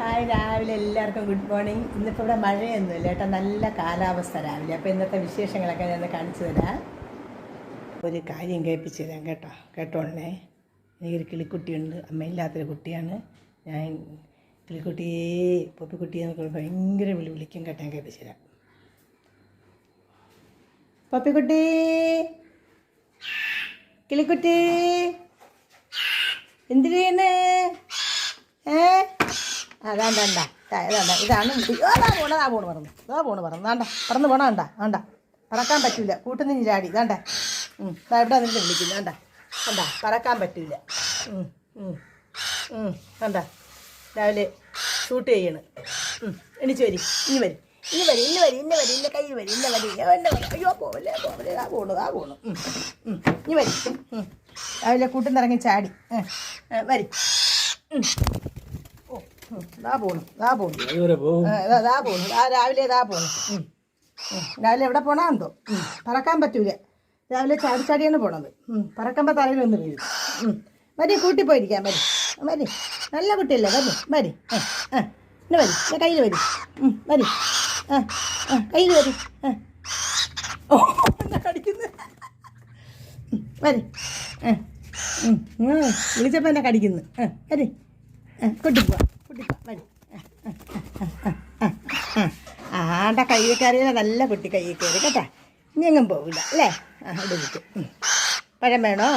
Hi രാവിലെ എല്ലാവർക്കും good morning. ഇന്നിപ്പോൾ ഇവിടെ മഴയൊന്നുമില്ല കേട്ടോ. നല്ല കാലാവസ്ഥ രാവിലെ. അപ്പോൾ ഇന്നത്തെ വിശേഷങ്ങളൊക്കെ ഞാൻ കാണിച്ചു തരാം. ഒരു കാര്യം കേൾപ്പിച്ചു തരാം കേട്ടോ. കേട്ടോളേ എനിക്കൊരു കിളിക്കുട്ടിയുണ്ട്. അമ്മയില്ലാത്തൊരു കുട്ടിയാണ്. ഞാൻ കിളിക്കുട്ടിയെ പൊപ്പിക്കുട്ടിയെ എന്നൊക്കെ ഭയങ്കര വിളി വിളിക്കും കേട്ടോ. ഞാൻ കേൾപ്പിച്ചു തരാം. പപ്പിക്കുട്ടി! കിളിക്കുട്ടി! എന്തിനു ഇതാണ് അതാ പോണ പറന്നു അതാ പോണ് പറന്നു വേണ്ട പറന്ന് പോണ വേണ്ട വേണ്ട പറക്കാൻ പറ്റില്ല കൂട്ടുന്ന ചാടി ഇതാണ്ട ദാ ഇവിടെ നിന്നിട്ട് വിളിക്കുന്നു. വേണ്ട വേണ്ട പറക്കാൻ പറ്റില്ല വേണ്ട രാവിലെ ഷൂട്ട് ചെയ്യണ്. എണീച്ച് വരി ഇനി വരി. ഇനി വരി ഇന്ന് വരി ഇന്ന വരി ഇന്ന കൈ വരി ഇന്ന വരി എന്നെ വരും അയ്യോ പോവല്ലേ പോവല്ലേ. ആ പോണു ആ പോണു. ഇനി വരി. രാവിലെ കൂട്ടുന്നിറങ്ങി ചാടി. വരി. ദാ പോണു ദാ പോണു. ദാ പോണു. രാവിലെ ദാ പോണു. രാവിലെ എവിടെ പോണാന്തോ പറക്കാൻ പറ്റൂല. രാവിലെ ചാടിച്ചാടിയാണ് പോണത്. പറക്കുമ്പോ പറക്കുമ്പോൾ തലയിൽ ഒന്ന് വീഴും. മരി മതി കൂട്ടി പോയിരിക്കാം മതി മതി നല്ല കുട്ടിയല്ലേ മതി മതി ഇന്ന് വരി എന്റെ കയ്യിൽ വരി. വരി. ആ ആ കയ്യിൽ വരി. ആ. ഓ എന്നെ വരി. വിളിച്ചപ്പോൾ എന്നെ കടിക്കുന്നു? ആ വരി. ആ ആണ്ട കൈ കയറിയാൽ നല്ല കുട്ടി കൈ കയറി കേട്ടാ? ഇനി പോകില്ല അല്ലേ? ഇവിടെ പഴം വേണോ?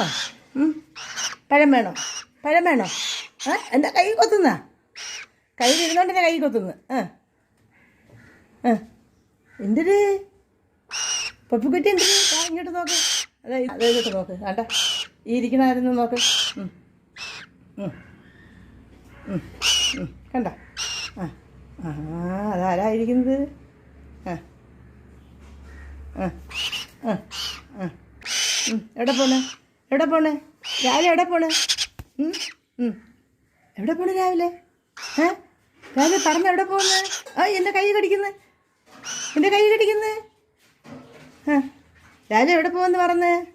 പഴം വേണോ? പഴം വേണോ? ആ എന്താ കൈ കൊത്തുന്ന? കൈ ഇരുന്നോണ്ട് കൈ കൊത്തുന്നു. ആ. ആ. കുട്ടി എന്ത് ഇങ്ങോട്ട് നോക്ക്. അതെ അതെ നോക്ക്. ആണ്ട ഈ ഇരിക്കണായിരുന്നു നോക്ക്. ഉം. ഉം. ഉം. കണ്ട? ആ. ആ അതാരായിരിക്കുന്നത്? ആ. എവിടെ പോണേ? എവിടെ പോണേ? രാവിലെ എവിടെ പോണ്. എവിടെ പോണ് രാവിലെ? ഏ? രാവിലെ പറഞ്ഞ എവിടെ പോകുന്നു ആ എന്റെ കൈ കടിക്കുന്നു. എന്റെ കൈ കടിക്കുന്നു. ആ. രാവിലെ എവിടെ പോകുന്നു പറഞ്ഞ്?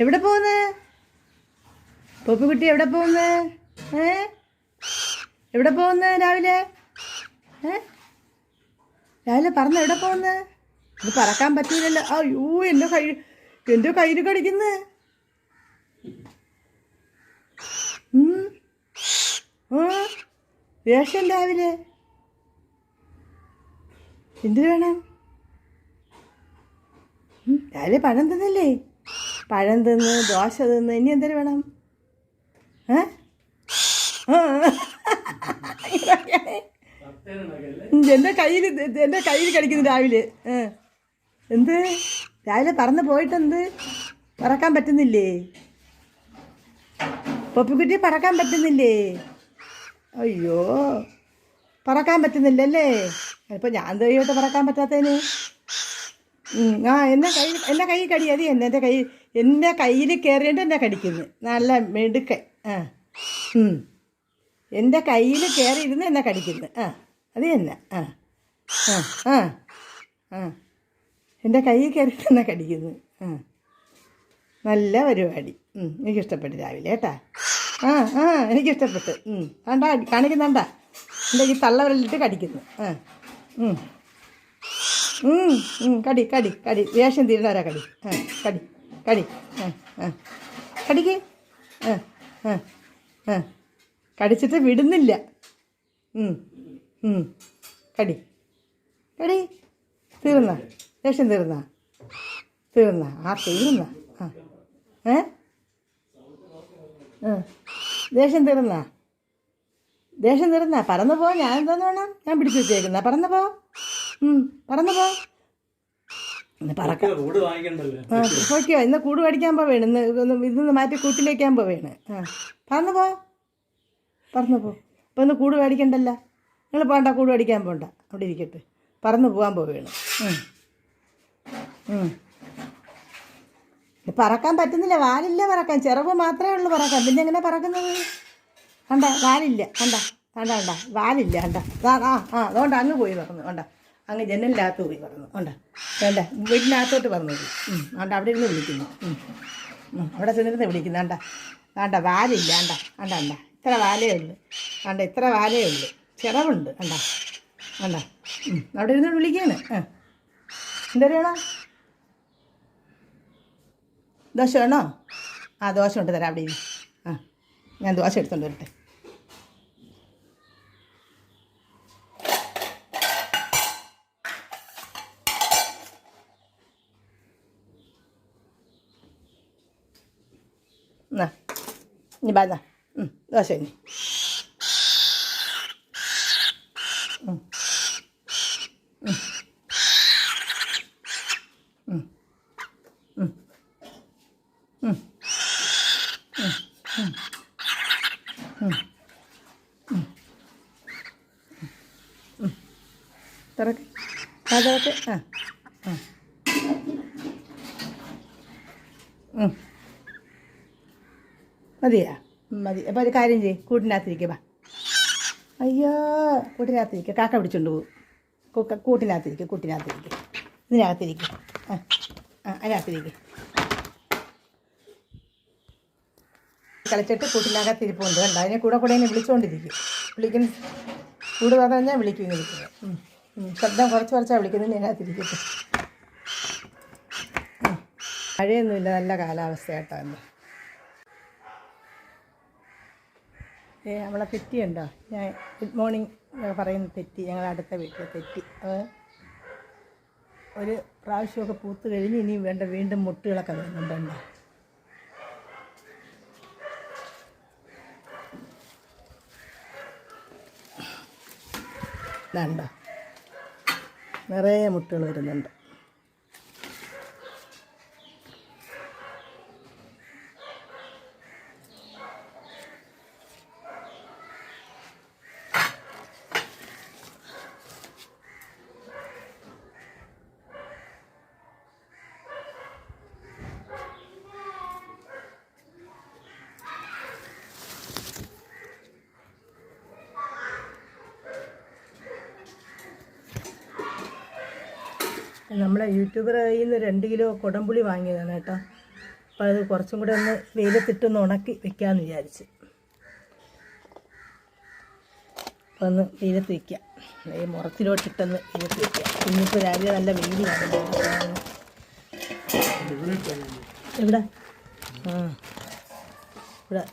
എവിടെ പോകുന്നു പൊപ്പുകുട്ടി എവിടെ പോകുന്നു ഏ? എവിടെ പോകുന്നു രാവിലെ? രാവിലെ പറഞ്ഞ എവിടെ പോകുന്നു? ഇത് പറക്കാൻ പറ്റില്ലല്ലോ അയ്യോ എന്റെ കൈ എന്റെ കയ്യിൽ കടിക്കുന്നു. വേഷം രാവിലെ. എന്തിനു വേണം? രാവിലെ പഴം തിന്നല്ലേ? പഴം തിന്ന് ദോശ തിന്ന് ഇനി എന്തിനു വേണം? ഏ? എന്റെ കയ്യിൽ എന്റെ കയ്യിൽ കടിക്കുന്നു രാവിലെ. എന്ത്? രാവിലെ പറന്ന് പോയിട്ടെന്ത്? പറക്കാൻ പറ്റുന്നില്ലേ? പൊപ്പിക്കുട്ടി പറക്കാൻ പറ്റുന്നില്ലേ? അയ്യോ. പറക്കാൻ പറ്റുന്നില്ലല്ലേ? ഇപ്പം ഞാൻ ദൈവമായിട്ട് പറക്കാൻ പറ്റാത്തതിന് ആ എന്നെ കൈ എന്റെ കൈ കടി അതി എന്നെ എന്റെ കൈ എന്റെ കയ്യിൽ കയറിയിട്ട് എന്നെ കടിക്കുന്നു. നല്ല മെടുക്കൻ. ആ. എന്റെ കയ്യിൽ കയറി ഇരുന്ന് എന്നെ കടിക്കുന്നത് ആ അത് തന്നെ. ആ ആ ആ എന്റെ കയ്യിൽ കയറി എന്നെ കടിക്കുന്നത് ആ. നല്ല പരിപാടി. എനിക്കിഷ്ടപ്പെട്ടു രാവിലെ കേട്ടാ? ആ ആ എനിക്കിഷ്ടപ്പെട്ടു. വേണ്ട കാണിക്കുന്നുണ്ട എന്റെ ഈ തള്ളവരലിട്ട് കടിക്കുന്നു. ആ കടി കടി കടി. വേഷം തീരുന്നവരാ കടി. ആ കടി കടി. ആ ആ. കടിക്ക്? ആ ആ ആ. കടിച്ചിട്ട് വിടുന്നില്ല. കടി. കടി. തീർന്ന? ദേഷ്യം തീർന്ന? തീർന്ന? ആ തീർന്ന? ആ. ഏ. ദേഷ്യം തീർന്ന? ദേഷ്യം തീർന്ന? പറന്നു പോ. ഞാൻ എന്തോന്ന് വേണം ഞാൻ പിടിച്ചു വെച്ചേക്കുന്ന. പറന്നു പോ. പറന്നു പോ. ഇന്ന് പറക്ക. ഇന്ന് കൂട് മേടിക്കാൻ പോവേണ്. ഇന്ന് ഇതൊന്ന് ഇതൊന്ന് മാറ്റി കൂട്ടിലേക്കാൻ പോവേണ്. ആ. പറന്നു പോ. പറന്നു പോ. ഇപ്പം ഒന്ന് കൂട് മേടിക്കണ്ടല്ല? നിങ്ങൾ പോകണ്ട കൂട് മേടിക്കാൻ പോകണ്ട അവിടെ ഇരിക്കട്ടെ. പറന്നു പോകാൻ പോവുകയാണ്. പറക്കാൻ പറ്റുന്നില്ല. വാലില്ല പറക്കാൻ. ചിറവ് മാത്രമേ ഉള്ളൂ പറക്കാൻ. പിന്നെ എങ്ങനെ പറക്കുന്നത്? കണ്ട? വാലില്ല. കണ്ട? കണ്ട കണ്ട? വാലില്ല. കണ്ട? ആ ആ അതുകൊണ്ട് അങ്ങ് പോയി പറഞ്ഞു കണ്ട? അങ്ങ് ജനലിനകത്ത് പോയി പറഞ്ഞു കണ്ട? വേണ്ട വീടിനകത്തോട്ട് പറഞ്ഞു ഉം. കണ്ട? അവിടെ ഇരുന്ന് വിളിക്കുന്നു. അവിടെ ചെന്നിരുന്ന് വിളിക്കുന്നു. കണ്ട? കണ്ട? വാലില്ല. കണ്ട? കണ്ട കണ്ട? ഇത്ര വാലേ ഉള്ളു. കണ്ട ഇത്ര വാലേ ഉള്ളു. ചിറവുണ്ട് കണ്ട കണ്ട. അവിടെ ഇരുന്ന് വിളിക്കാണ്. എന്തറിയണോ ദോശ വേണോ? ആ ദോശ കൊണ്ട് തരാം. അവിടെ. ആ ഞാൻ ദോശ എടുത്തോണ്ട് വരട്ടെ. എന്നാ ഇനി ബാ ഇതാ ശനി തുറക്ക് അതൊക്കെ ആ മതിയാ? മതി. അപ്പോൾ ഒരു കാര്യം ചെയ്യ്. കൂട്ടിനകത്തിരിക്കുക ബാ അയ്യോ കൂട്ടിനകത്തിരിക്കുക കാക്ക പിടിച്ചോണ്ട് പോകും കൂക്ക കൂട്ടിനകത്തിരിക്കുക കൂട്ടിനകത്തിരിക്കുക ഇതിനകത്തിരിക്കുക ആ ആ അതിനകത്തിരിക്കുക കളിച്ചിട്ട് കൂട്ടിനകത്തിരിപ്പുണ്ട്. കണ്ട? അതിനെ കൂടെ കൂടെ എന്നെ വിളിച്ചുകൊണ്ടിരിക്കും വിളിക്കുന്ന കൂട് പറഞ്ഞാൽ ഞാൻ വിളിക്കും ഇങ്ങനെ. ശബ്ദം കുറച്ച് കുറച്ചാണ് വിളിക്കുന്നത് അതിനകത്തിരിക്കട്ടെ. ഉം. മഴയൊന്നുമില്ല. നല്ല കാലാവസ്ഥ നമ്മളെ തെറ്റിയുണ്ടോ ഞാൻ ഗുഡ് മോർണിംഗ് പറയുന്ന തെറ്റി ഞങ്ങളുടെ അടുത്ത വീട്ടിലെ തെറ്റി. അത് ഒരു പ്രാവശ്യമൊക്കെ പൂത്ത് കഴിഞ്ഞ് ഇനി വേണ്ട വീണ്ടും മുട്ടുകളൊക്കെ വരുന്നുണ്ടോ ഇതാണ്ടോ നിറയെ മുട്ടുകൾ വരുന്നുണ്ട്. നമ്മളെ യൂട്യൂബർ കയ്യിൽ നിന്ന് രണ്ട് കിലോ കുടംപുളി വാങ്ങിയതാണ് കേട്ടോ. അപ്പോൾ അത് കുറച്ചും കൂടെ ഒന്ന് വെയിലത്തിട്ടൊന്ന് ഉണക്കി വെക്കാമെന്ന് വിചാരിച്ച്. അപ്പോൾ ഒന്ന് വെയിലത്ത് വയ്ക്കാം ഈ മുറത്തിലോട്ടിട്ടൊന്ന് വെയിലത്ത് വയ്ക്കാം ഇന്നിപ്പോൾ രാവിലെ നല്ല വെയിലാണ് എവിടെ? ആ. ഇവിടെ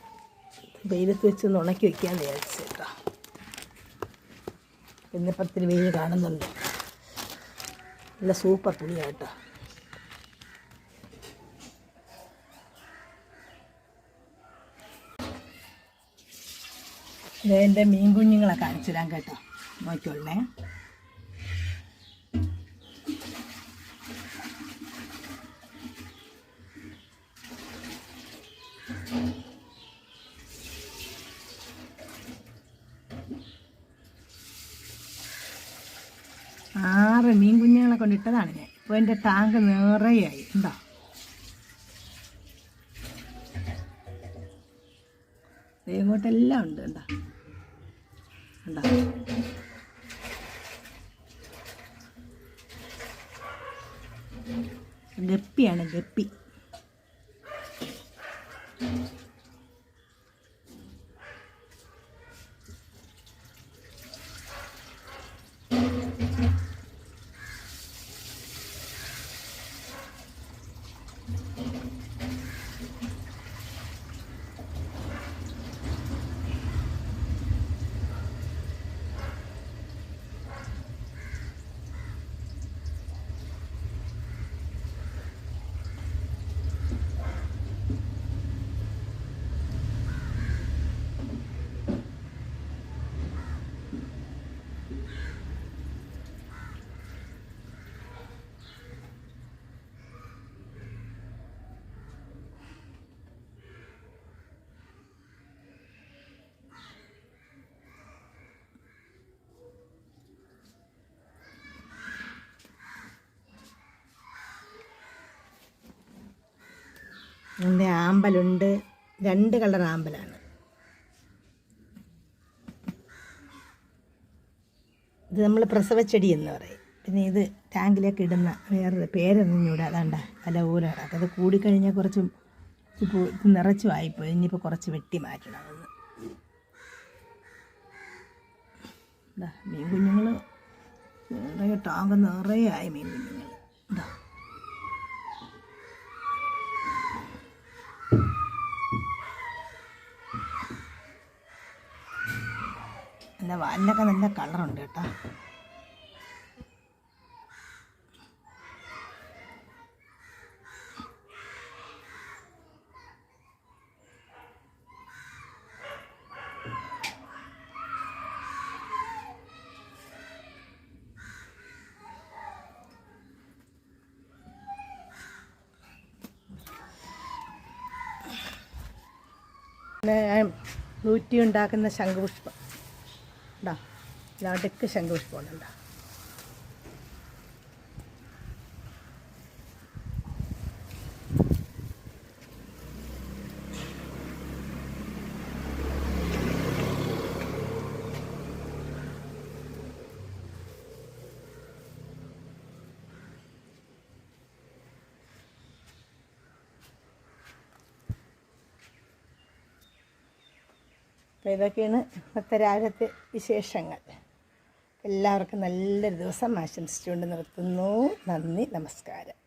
വെയിലത്ത് വെച്ച് ഒന്ന് ഉണക്കി വെക്കാമെന്ന് വിചാരിച്ചു കേട്ടോ. ഇന്നിപ്പോൾ ഇത്തിരി വെയിൽ കാണുന്നുണ്ട്. നല്ല സൂപ്പർ തുണിയാണ് കേട്ടോ എന്റെ മീൻ കുഞ്ഞുങ്ങളെ കാണിച്ചു തരാം കേട്ടോ. നോക്കിക്കൊള്ളേ ആറ് മീൻ കുഞ്ഞുങ്ങളെ കൊണ്ടിട്ടതാണ് ഞാൻ. ഇപ്പോൾ എന്റെ ടാങ്ക് നിറയായി. ഉണ്ടോ ഇങ്ങോട്ടെല്ലാം ഉണ്ട്. ഉണ്ടോ ഉണ്ടോ ഗപ്പിയാണ് ഗപ്പി. അതിന്റെ ആമ്പലുണ്ട്. രണ്ട് കളർ ആമ്പലാണ്. ഇത് നമ്മൾ പ്രസവച്ചെടി എന്ന് പറയും. പിന്നെ ഇത് ടാങ്കിലേക്ക് ഇടുന്ന വേറൊരു പേരൊന്നിഞ്ഞൂടെ അതാണ്ട അല്ല ഊരാണ്. അത് കൂടിക്കഴിഞ്ഞാൽ കുറച്ച് ഇപ്പോൾ ഇത് നിറച്ചു ആയിപ്പോയി. ഇനിയിപ്പോൾ കുറച്ച് വെട്ടി മാറ്റണം അത് മീൻ കുഞ്ഞുങ്ങൾ നിറയെ ടാങ്ക് നിറയെ ആയി മീൻ കുഞ്ഞുങ്ങൾ എന്താ നല്ല വാലിനൊക്കെ നല്ല കളറുണ്ട് കേട്ടോ. നൂറ്റി ഉണ്ടാക്കുന്ന ശംഖുപുഷ്പം. ഉണ്ടാ നടുക്ക് ശംഖുപുഷ്പമാണ് ഉണ്ടാ? അപ്പോൾ ഇതൊക്കെയാണ് ഇന്നത്തെ വിശേഷങ്ങൾ. എല്ലാവർക്കും നല്ലൊരു ദിവസം ആശംസിച്ചുകൊണ്ട് നിർത്തുന്നു. നന്ദി നമസ്കാരം.